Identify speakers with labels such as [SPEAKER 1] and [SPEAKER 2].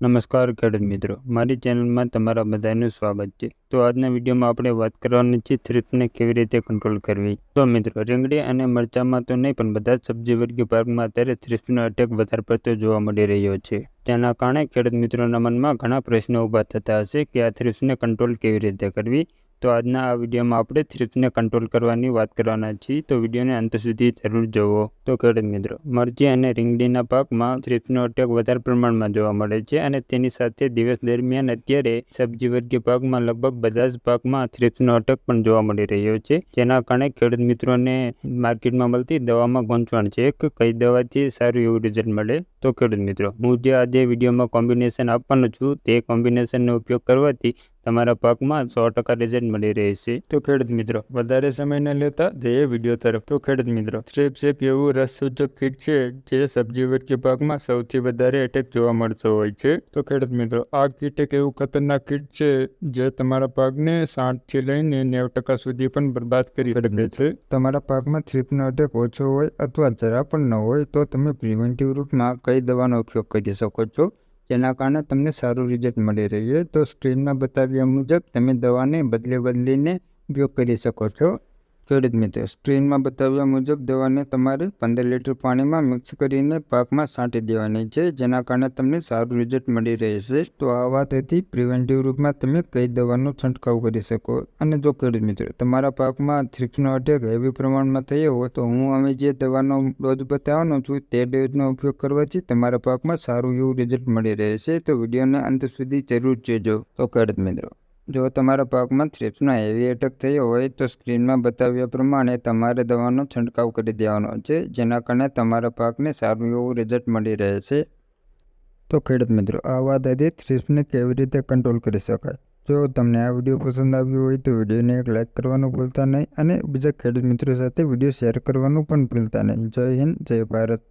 [SPEAKER 1] નમસ્કાર ખેડૂત મિત્રો, મારી ચેનલમાં તમારા બધાનું સ્વાગત છે. તો આજના વિડીયોમાં આપણે વાત કરવાની છે થ્રિપ્સને કેવી રીતે કંટ્રોલ કરવી. તો મિત્રો રીંગડી અને મરચામાં તો નહીં, પણ બધા સબ્જી વર્ગીય પાકમાં અત્યારે થ્રિપ્સનો અટેક વધારે પડતો જોવા મળી રહ્યો છે. તેના કારણે ખેડૂત મિત્રોના મનમાં ઘણા પ્રશ્નો ઊભા થતા હશે કે આ થ્રિપ્સને કંટ્રોલ કેવી રીતે કરવી? તો આજના આ વિડીયોમાં આપણે થ્રિપ્સને કંટ્રોલ કરવાની વાત કરવાના છીએ. તો વિડીયોને અંત સુધી જરૂર જોવો તો ખેડૂત મિત્રો મરચી અને રીંગડીના પાકમાં થ્રિપ્સનો અટેક વધારે પ્રમાણમાં જોવા મળે છે અને તેની સાથે દિવસ દરમિયાન અત્યારે સબ્જી વર્ગીય પાકમાં લગભગ બધા જ પાકમાં થ્રિપ્સનો અટેક પણ જોવા મળી રહ્યો છે. જેના કારણે ખેડૂત મિત્રોને માર્કેટમાં મળતી દવામાં ગૂંચવણ છે. કે કઈ દવાથી સારું એવું રિઝલ્ટ મળે? તો ખેડૂત મિત્રો, હું જે આજે વિડીયોમાં કોમ્બિનેશન આપવાનો છું તે કોમ્બિનેશનનો ઉપયોગ કરવાથી તમારા પાકમાં સો ટકા રિઝલ્ટ મળી રહેશે તો ખેડૂત મિત્રો વધારે સમય ન લેતા જઈએ વીડિયો તરફ. તો ખેડૂત મિત્રો સ્ટ્રેપ્સ એક એવું રસસૂચક કીટ છે જે સબ્જી વર્ગી પાકમાં સૌથી વધારે એટેક જોવા મળતો હોય છે? તો ખેડૂત મિત્રો આ કીટ એક એવું ખતરનાક કીટ છે જે તમારા પાકને સાઠથી લઈને નેવ ટકા સુધી પણ બરબાદ કરી શકે છે.
[SPEAKER 2] તમારા પાકમાં થ્રીપનો અટેક ઓછો હોય અથવા જરા પણ ન હોય તો તમે પ્રિવેન્ટિવ રૂપમાં કઈ દવાનો ઉપયોગ કરી શકો છો? જેના કારણે તમને સારું રિઝલ્ટ મળી રહે તો સ્ક્રીનમાં બતાવ્યા મુજબ તમે દવાને બદલે બદલીને ઉપયોગ કરી શકો છો. ખેડૂત મિત્રો સ્ક્રીનમાં બતાવ્યા મુજબ દવાને તમારે પંદર લીટર પાણીમાં મિક્સ કરીને પાકમાં છાંટી દેવાની છે, જેના કારણે તમને સારું રિઝલ્ટ મળી રહેશે. તો આ વાત હતી પ્રિવેન્ટિવ રૂપમાં તમે કઈ દવાનો છંટકાવ કરી શકો? અને જો ખેડૂત મિત્રો, તમારા પાકમાં થ્રિપ્સનો અટેક હેવી પ્રમાણમાં થયો હોય તો હું અમે જે દવાનો ડોઝ બતાવવાનો છું તે ડોઝનો ઉપયોગ કરવાથી તમારા પાકમાં સારું એવું રિઝલ્ટ મળી રહેશે. તો વિડીયોને અંત સુધી જરૂર જોજો. તો ખેડૂત મિત્રો જો તમારા પાકમાં થ્રિપ્સનો હેવી એટેક થયો હોય તો સ્ક્રીનમાં બતાવ્યા પ્રમાણે તમારે દવાનો છંટકાવ કરી દેવાનો છે, જેના કારણે તમારા પાકને સારું એવું રિઝલ્ટ મળી રહે છે. તો ખેડૂત મિત્રો, આ વાત હતી થ્રિપ્સને કેવી રીતે કંટ્રોલ કરી શકાય? જો તમને આ વીડિયો પસંદ આવ્યો હોય તો વિડીયોને એક લાઇક કરવાનું ભૂલતા નહીં અને બીજા ખેડૂત મિત્રો સાથે વીડિયો શેર કરવાનું પણ ભૂલતા નહીં. જય હિન્દ, જય ભારત.